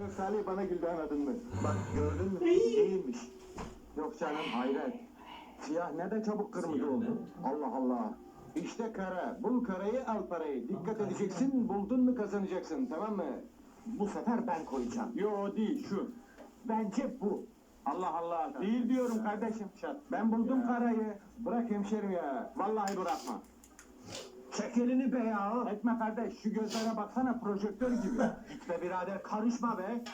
Yok Salih bana güldü anladın mı? Bak gördün mü? Değilmiş. Yok canım hayret. Siyah ne de çabuk kırmızı oldu. Allah Allah. İşte kara. Bul karayı al parayı. Dikkat edeceksin. Buldun mu kazanacaksın tamam mı? Bu sefer ben koyacağım. Yo değil şu. Bence bu. Allah Allah. Değil diyorum kardeşim. Ben buldum karayı. Bırak hemşerim ya. Vallahi bırakma. Çek elini be ya. Etme kardeş. Şu gözlere baksana projektör gibi. Git be birader karışma be.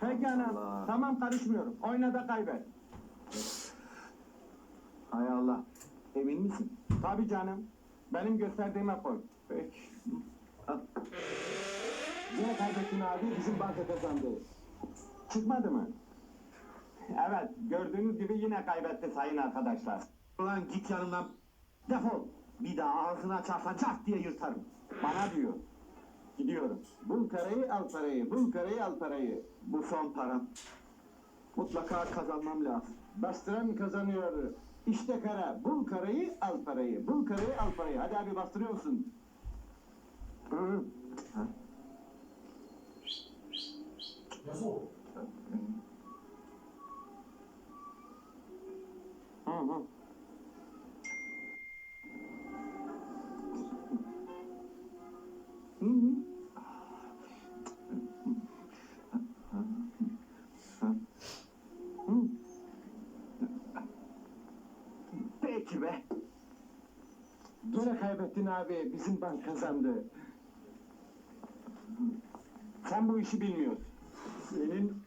Peki anam. Tamam karışmıyorum. Oyna da kaybet. Hay Allah. Emin misin? Tabii canım. Benim gösterdiğime koy. Peki. Al. Yine kaybettin abi. Bizim banka kazandı. Çıkmadı mı? Evet. Gördüğünüz gibi yine kaybetti sayın arkadaşlar. Ulan git yanımdan. Defol. Bir daha ağzını açarsan çat diye yırtarım. Bana diyor. Gidiyorum. Bul karayı al parayı. Bul karayı al parayı. Bu son param. Mutlaka kazanmam lazım. Bastıran kazanıyor. İşte kara. Bul karayı al parayı. Bul karayı al parayı. Hadi abi bastırıyor musun? Hı. Ha. Hı hı. Hı Peki be. Gene kaybettin abi. Bizim bank kazandı. Sen bu işi bilmiyorsun. Senin